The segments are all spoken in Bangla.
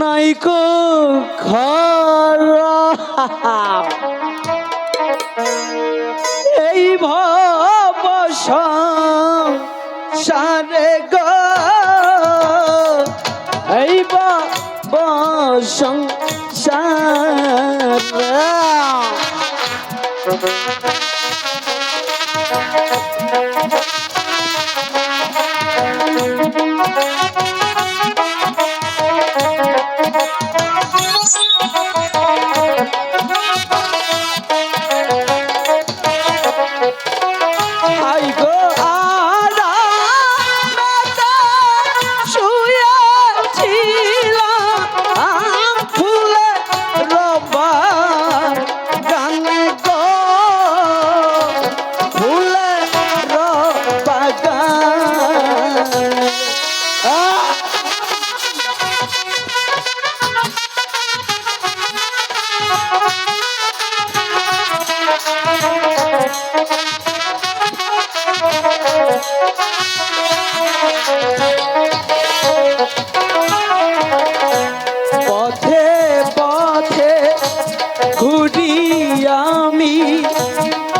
নাইকো ঘর। এই ভব সারে গো সংসার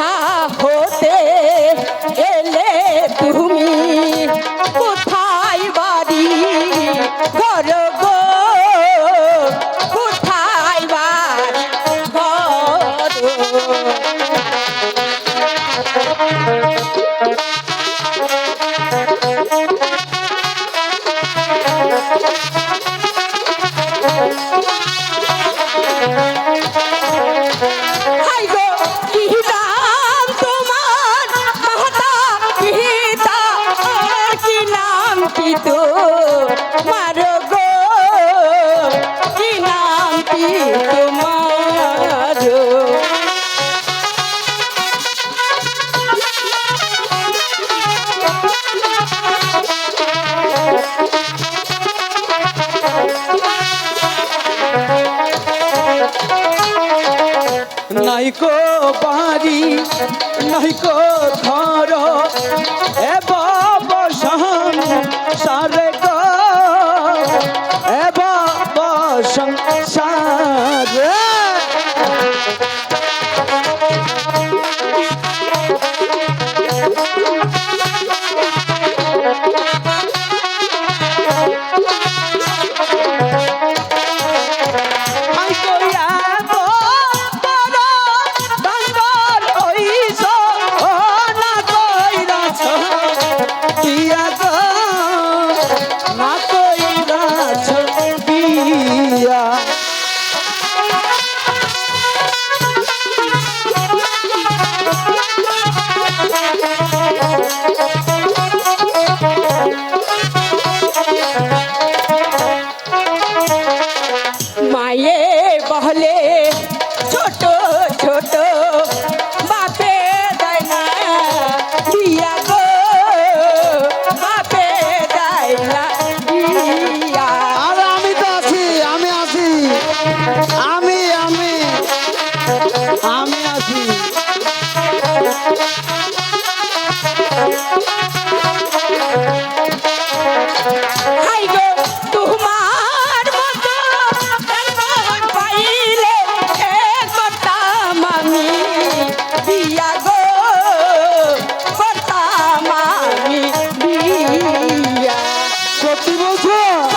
দেখা নাইকো বাড়ি নাইকো ঘর। এ বাবা সাহান সারে এ বাবা সংসার Top Mantra!